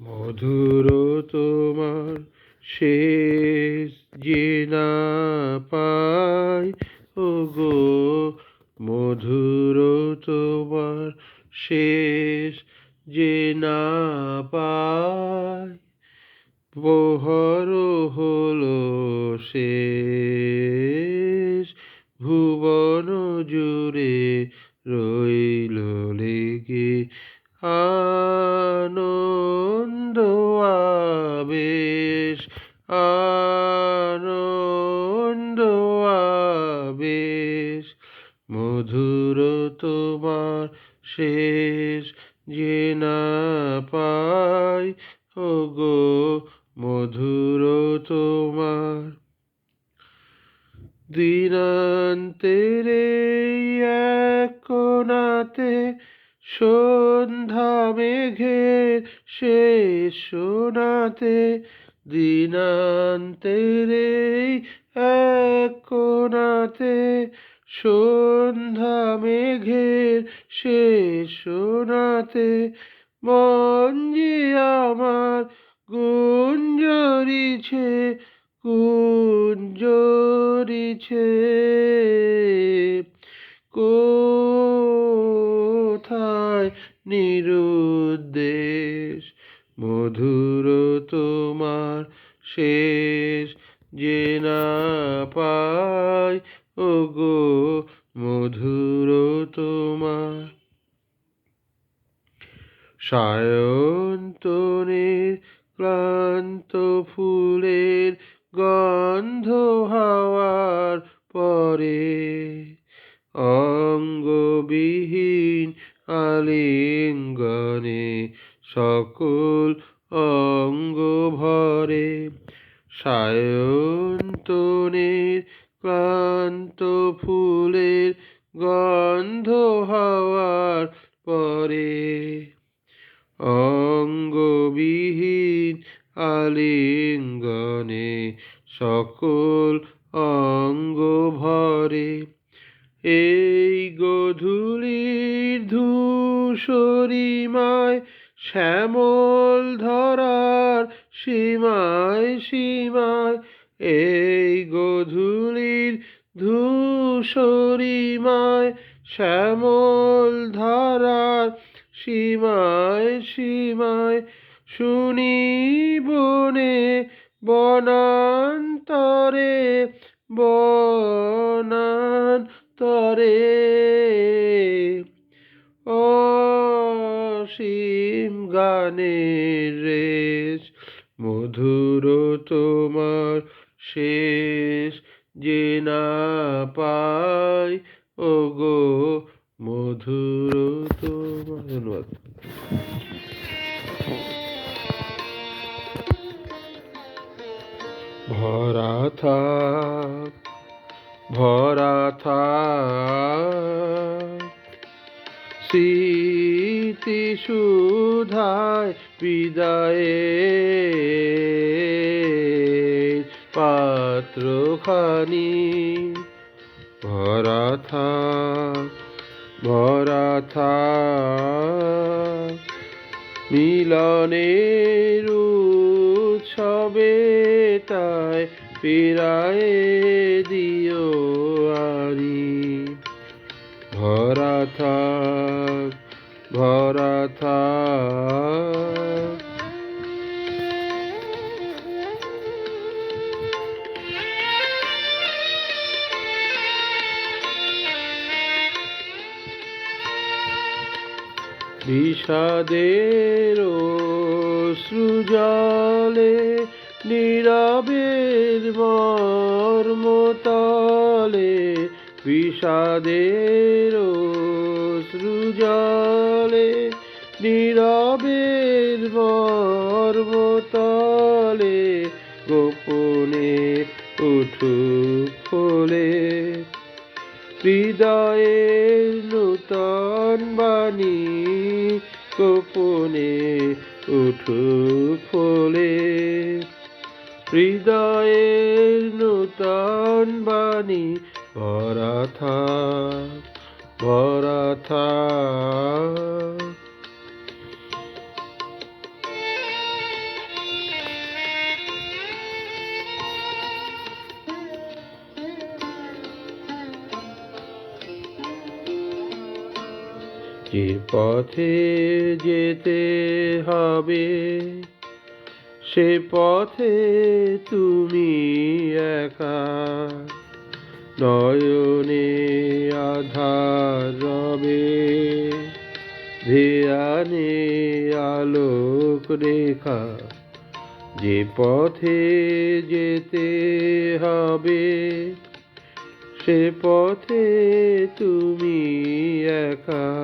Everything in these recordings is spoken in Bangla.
মধুর তোমার শেষ যে না পাই ও গো মধুর তোমার শেষ যে না পাই প্রহর হলো শেষ, ভুবন জুড়ে রইল লেগে আনন্দ আবেশ আনন্দ আবেশ। মধুর তোমার শেষ যে না পাই ও গো মধুর তোমার। দিনান্তের এক কোণাতে সন্ধ্যা মেঘের শেষ শোনাতে দিনান্তের এক কোণাতে সন্ধ্যা মেঘের শেষ শোনাতে মন যে আমার গুঞ্জরিছে কুঞ্জরিছে কোথায় নিরুদ্দেশ, মধুর তোমার শেষ যে না পাই ও গো মধুর তোমার। সায়ন্তনের ক্লান্ত ফুলের গন্ধ হওয়ার পরে, অঙ্গবিহীন আলিঙ্গনে সকল অঙ্গ ভরে। সায়ন্তনের ক্লান্ত ফুলের গন্ধ হওয়ার পরে অঙ্গবিহীন আলিঙ্গনে সকল অঙ্গ ভরে। এই গধূলির ধূসরিমায় শ্যামল ধরার সীমায় সীমায়, এই গধূলির ধূসরিমায়, শ্যামল ধারার সীমায় সীমায়, শুনি বনে বনান্তরে বনান্তরে। গানের মধুর তোমার শেষ, যে না পাই ও গো মধুর তোমার। ধন্যবাদ। ভরা থাক ভরা থাক স্মৃতি সুধায় বিদায়ে পাত্রখানি। ভরা থাক ভরা থাক মিলনের উৎসবে তাই ফিরায় দিও আরি। ভরা ভরা থাক বিষাদের সৃজলে নীরবের মর্মতলে বিষাদের সৃজলে নীরবের মর্মতলে গোপনে উঠু ফলে। হৃদয়ের নূতন বাণী গোপনে উঠু ফলে। হৃদয়ের নূতন বাণী ভরা থাক। ভরা যে পথে যেতে হবে সে পথে তুমি একা। নয়নে আধার রবে, ধ্যানে আলোক রেখা। যে পথে যেতে হবে, সে পথে তুমি একা।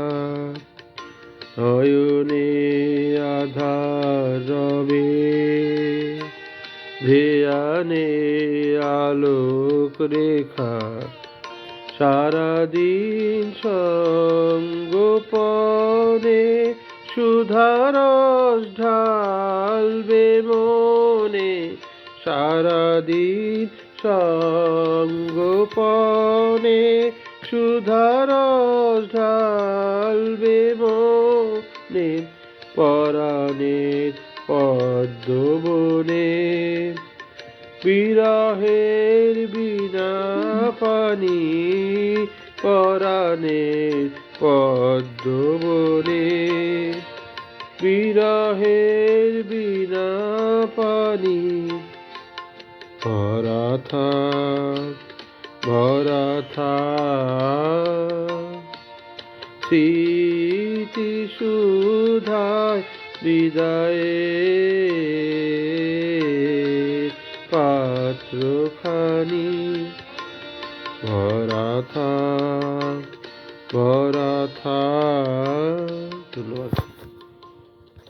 নয়নে আধার রবে। ধ্যানে আলোক রেখা, সারাদিন সঙ্গোপনে সুধারস ঢালবে মনে, সারাদিন সঙ্গোপনে সুধারস ঢালবে মনে, পরাণের পদ্মবনে বিরহের বিনা পানি পরাণের পদ্মবনে বিরহের বিনা পানি ভরা থাক ভরা থাক। সুধায় বিদায়ে পাত্রখানি ভরা থাক ভরা থাক। ধন্যবাদ।